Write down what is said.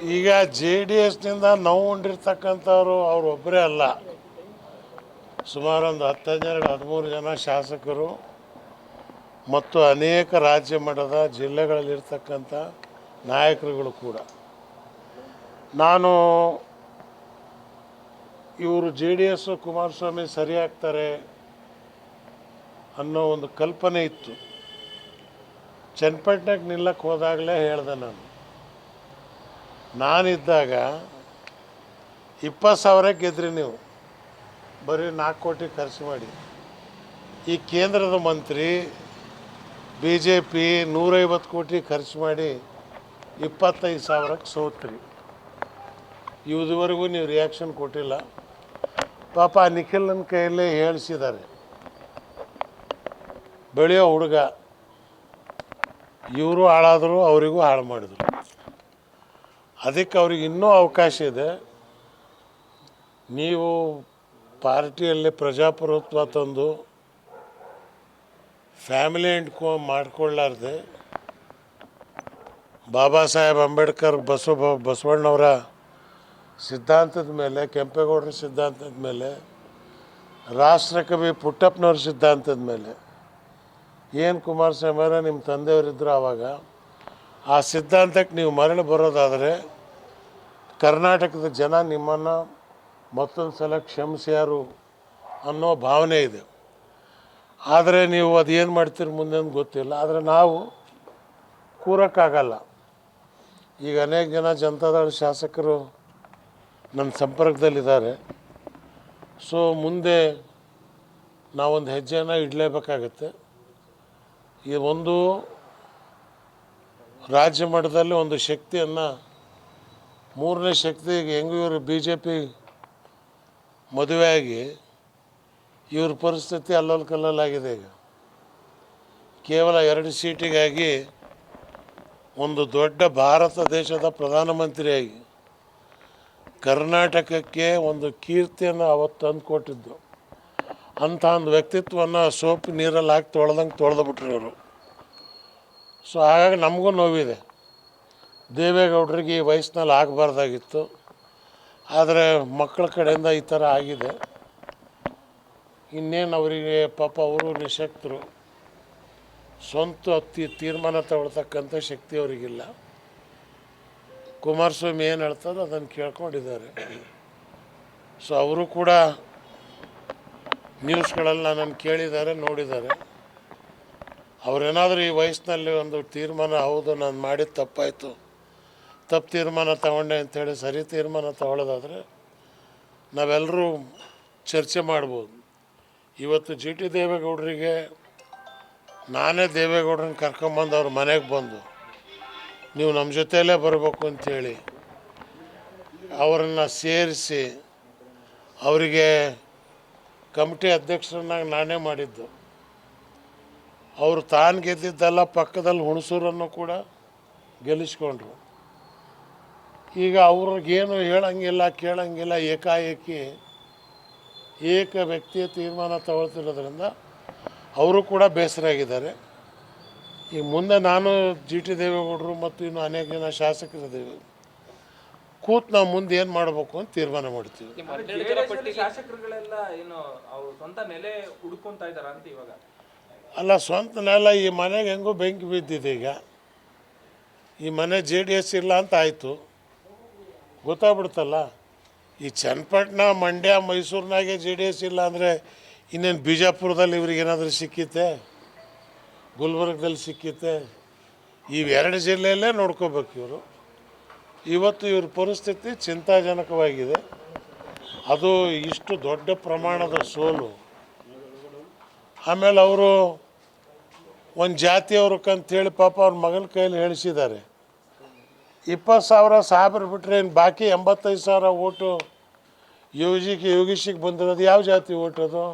ಈಗ J D ಎಸ್ನಿಂದ ನೋವು ಉಂಡಿರ್ತಕ್ಕಂಥವ್ರು ಒಬ್ಬರೇ ಅಲ್ಲ. ಸುಮಾರು ಒಂದು ಹತ್ತು ಹನ್ನೆರಡು ಹದಿಮೂರು ಜನ ಶಾಸಕರು ಮತ್ತು ಅನೇಕ ರಾಜ್ಯ ಮಟ್ಟದ ಜಿಲ್ಲೆಗಳಲ್ಲಿರ್ತಕ್ಕಂಥ ನಾಯಕರುಗಳು ಕೂಡ. ನಾನು ಇವರು ಜೆ ಡಿ ಎಸ್ ಕುಮಾರಸ್ವಾಮಿ ಸರಿಯಾಗ್ತಾರೆ ಅನ್ನೋ ಒಂದು ಕಲ್ಪನೆ ಇತ್ತು. ಚನ್ನಪಟ್ಟಣಕ್ಕೆ ನಿಲ್ಲಕ್ಕೆ ಹೋದಾಗಲೇ ಹೇಳ್ದೆ ನಾನು. ನಾನಿದ್ದಾಗ ಇಪ್ಪತ್ತು ಸಾವಿರ ಗೆದ್ರಿ ನೀವು. ಬರೀ ನಾಲ್ಕು ಕೋಟಿ ಖರ್ಚು ಮಾಡಿ. ಈ ಕೇಂದ್ರದ ಮಂತ್ರಿ ಬಿ ಜೆ ಪಿ ನೂರೈವತ್ತು ಕೋಟಿ ಖರ್ಚು ಮಾಡಿ ಇಪ್ಪತ್ತೈದು ಸಾವಿರಕ್ಕೆ ಸೋತ್ರಿ. ಇದುವರೆಗೂ ನೀವು ರಿಯಾಕ್ಷನ್ ಕೊಟ್ಟಿಲ್ಲ. ಪಾಪ ನಿಖಿಲ್ನ ಕೈಯಲ್ಲೇ ಹೇಳಿಸಿದ್ದಾರೆ. ಬೆಳೆಯೋ ಹುಡುಗ. ಇವರು ಹಾಳಾದರು, ಅವರಿಗೂ ಹಾಳು ಮಾಡಿದರು. ಅದಕ್ಕೆ ಅವ್ರಿಗೆ ಇನ್ನೂ ಅವಕಾಶ ಇದೆ. ನೀವು ಪಾರ್ಟಿಯಲ್ಲಿ ಪ್ರಜಾಪ್ರಭುತ್ವ ತಂದು ಫ್ಯಾಮಿಲಿ ಎಂಡ್ಕೊ ಮಾಡ್ಕೊಳ್ಳಾರ್ದೆ. ಬಾಬಾ ಸಾಹೇಬ್ ಅಂಬೇಡ್ಕರ್ ಬಸವ ಬಸವಣ್ಣವರ ಸಿದ್ಧಾಂತದ ಮೇಲೆ, ಕೆಂಪೇಗೌಡರ ಸಿದ್ಧಾಂತದ ಮೇಲೆ ರಾಷ್ಟ್ರಕವಿ ಪುಟ್ಟಪ್ಪನವ್ರ ಸಿದ್ಧಾಂತದ ಮೇಲೆ. ಏನು ಕುಮಾರಸ್ವಾಮಿ ಅವರ, ನಿಮ್ಮ ತಂದೆಯವರಿದ್ದರು ಆವಾಗ ಆ ಸಿದ್ಧಾಂತಕ್ಕೆ ನೀವು ಮರಳಿ ಬರೋದಾದರೆ ಕರ್ನಾಟಕದ ಜನ ನಿಮ್ಮನ್ನು ಮತ್ತೊಂದು ಸಲ ಕ್ಷಮಿಸ್ಯಾರು ಅನ್ನೋ ಭಾವನೆ ಇದೆ. ಆದರೆ ನೀವು ಅದೇನು ಮಾಡ್ತೀರಿ ಮುಂದೆ ಗೊತ್ತಿಲ್ಲ. ಆದರೆ ನಾವು ಕೂರೋಕ್ಕಾಗಲ್ಲ. ಈಗ ಅನೇಕ ಜನ ಜನತಾದಳ ಶಾಸಕರು ನನ್ನ ಸಂಪರ್ಕದಲ್ಲಿದ್ದಾರೆ. ಸೊ ಮುಂದೆ ನಾವೊಂದು ಹೆಜ್ಜೆನ ಇಡಲೇಬೇಕಾಗತ್ತೆ. ಈ ಒಂದು ರಾಜ್ಯ ಮಟ್ಟದಲ್ಲಿ ಒಂದು ಶಕ್ತಿಯನ್ನು ಮೂರನೇ ಶಕ್ತಿ ಹೆಂಗೂ ಇವರು ಬಿ ಜೆ ಪಿ ಮದುವೆಯಾಗಿ, ಇವ್ರ ಪರಿಸ್ಥಿತಿ ಅಲ್ಲಲ್ಲಿ ಕಲ್ಲಲ್ಲಾಗಿದೆ ಈಗ. ಕೇವಲ ಎರಡು ಸೀಟಿಗಾಗಿ ಒಂದು ದೊಡ್ಡ ಭಾರತ ದೇಶದ ಪ್ರಧಾನಮಂತ್ರಿಯಾಗಿ ಕರ್ನಾಟಕಕ್ಕೆ ಒಂದು ಕೀರ್ತಿಯನ್ನು ಅವತ್ತು ತಂದು ಕೊಟ್ಟಿದ್ದು ಅಂಥ ಒಂದು ವ್ಯಕ್ತಿತ್ವವನ್ನು ಸೋಪ್ ನೀರಲ್ಲಿ ಹಾಕಿ ತೊಳೆದಂಗೆ ತೊಳೆದು ಬಿಟ್ರು ಇವರು. ಸೊ ಹಾಗಾಗಿ ನಮಗೂ ನೋವಿದೆ. ದೇವೇಗೌಡರಿಗೆ ಈ ವಯಸ್ಸಿನಲ್ಲಿ ಆಗಬಾರ್ದಾಗಿತ್ತು. ಆದರೆ ಮಕ್ಕಳ ಕಡೆಯಿಂದ ಈ ಥರ ಆಗಿದೆ. ಇನ್ನೇನು ಅವರಿಗೆ ಪಾಪ ಅವರು ನಿಶಕ್ತರು. ಸ್ವಂತ ಅತ್ತಿ ತೀರ್ಮಾನ ತಗೊಳ್ತಕ್ಕಂಥ ಶಕ್ತಿ ಅವರಿಗಿಲ್ಲ. ಕುಮಾರಸ್ವಾಮಿ ಏನು ಹೇಳ್ತಾರೋ ಅದನ್ನು ಕೇಳ್ಕೊಂಡಿದ್ದಾರೆ. ಸೊ ಅವರು ಕೂಡ ನ್ಯೂಸ್ಗಳೆಲ್ಲ ನನ್ನನ್ನು ಕೇಳಿದ್ದಾರೆ, ನೋಡಿದ್ದಾರೆ. ಅವರೇನಾದರೂ ಈ ವಯಸ್ಸಿನಲ್ಲಿ ಒಂದು ತೀರ್ಮಾನ ಹೌದು, ನಾನು ಮಾಡಿದ ತಪ್ಪಾಯಿತು. ತಪ್ಪು ತೀರ್ಮಾನ ತಗೊಂಡೆ ಅಂಥೇಳಿ ಸರಿ ತೀರ್ಮಾನ ತಗೊಳ್ಳೋದಾದರೆ ನಾವೆಲ್ಲರೂ ಚರ್ಚೆ ಮಾಡ್ಬೋದು. ಇವತ್ತು ಜಿ ಟಿ ದೇವೇಗೌಡರಿಗೆ ನಾನೇ ದೇವೇಗೌಡ್ರನ್ನ ಕರ್ಕೊಂಬಂದು ಅವ್ರ ಮನೆಗೆ ಬಂದು ನೀವು ನಮ್ಮ ಜೊತೆಯಲ್ಲೇ ಬರಬೇಕು ಅಂಥೇಳಿ ಅವರನ್ನು ಸೇರಿಸಿ ಅವರಿಗೆ ಕಮಿಟಿ ಅಧ್ಯಕ್ಷರನ್ನಾಗಿ ನಾನೇ ಮಾಡಿದ್ದು. ಅವರು ತಾನು ಗೆದ್ದಿದ್ದೆಲ್ಲ ಪಕ್ಕದಲ್ಲಿ ಹುಣಸೂರನ್ನು ಕೂಡ ಗೆಲ್ಲಿಸ್ಕೊಂಡ್ರು. ಈಗ ಅವ್ರಿಗೇನು ಹೇಳಂಗಿಲ್ಲ ಕೇಳಂಗಿಲ್ಲ ಏಕಾಏಕಿ ಏಕ ವ್ಯಕ್ತಿಯ ತೀರ್ಮಾನ ತಗೊಳ್ತಿರೋದ್ರಿಂದ ಅವರು ಕೂಡ ಬೇಸರ ಆಗಿದ್ದಾರೆ. ಈಗ ಮುಂದೆ ನಾನು ಜಿ ಟಿ ದೇವೇಗೌಡರು ಮತ್ತು ಇನ್ನು ಅನೇಕ ಜನ ಶಾಸಕರಿದ್ದೇವೆ ಕೂತ್ ನಾವು ಮುಂದೆ ಏನು ಮಾಡಬೇಕು ಅಂತ ತೀರ್ಮಾನ ಮಾಡ್ತೀವಿ. ನಿಮ್ಮ ಹದಿನೇಳು ಶಾಸಕರುಗಳೆಲ್ಲ ಏನು ಅವ್ರ ಸ್ವಂತ ನೆಲೆ ಹುಡ್ಕೊಂತ ಇದಾರ ಅಂತ ಇವಾಗ? ಅಲ್ಲ ಸ್ವಂತ ನೆಲ ಈ ಮನೆಗೆ ಹೆಂಗೋ ಬೆಂಕಿ ಬಿದ್ದಿದೆ ಈಗ. ಈ ಮನೆ ಜೆ ಡಿ ಎಸ್ ಇಲ್ಲ ಅಂತ ಆಯಿತು. ಗೊತ್ತಾಗ್ಬಿಡ್ತಲ್ಲ ಈ ಚನ್ನಪಟ್ಟಣ, ಮಂಡ್ಯ, ಮೈಸೂರಿನಾಗೆ ಜೆ ಡಿ ಎಸ್ ಇಲ್ಲ ಅಂದರೆ ಇನ್ನೇನು ಬಿಜಾಪುರದಲ್ಲಿ ಇವ್ರಿಗೇನಾದರೂ ಸಿಕ್ಕಿತ್ತೆ? ಗುಲ್ಬರ್ಗದಲ್ಲಿ ಸಿಕ್ಕಿತ್ತೆ? ಇವೆರಡು ಜಿಲ್ಲೆಯಲ್ಲೇ ನೋಡ್ಕೋಬೇಕು ಇವರು. ಇವತ್ತು ಇವ್ರ ಪರಿಸ್ಥಿತಿ ಚಿಂತಾಜನಕವಾಗಿದೆ. ಅದು ಇಷ್ಟು ದೊಡ್ಡ ಪ್ರಮಾಣದ ಸೋಲು. ಆಮೇಲೆ ಅವರು ಒಂದು ಜಾತಿಯವ್ರಕ್ಕಂತೇಳಿ ಪಾಪ ಅವ್ರ ಮಗನ ಕೈಯಲ್ಲಿ ಹೇಳಿಸಿದ್ದಾರೆ ಇಪ್ಪತ್ತು ಸಾವಿರ ಸಾಬ್ರು ಬಿಟ್ಟರೆ ಏನು ಬಾಕಿ ಎಂಬತ್ತೈದು ಸಾವಿರ ಓಟು ಯೋಗಿಗೆ ಯೋಗೀಶಿಗೆ ಬಂದಿರೋದು ಯಾವ ಜಾತಿ ಓಟದು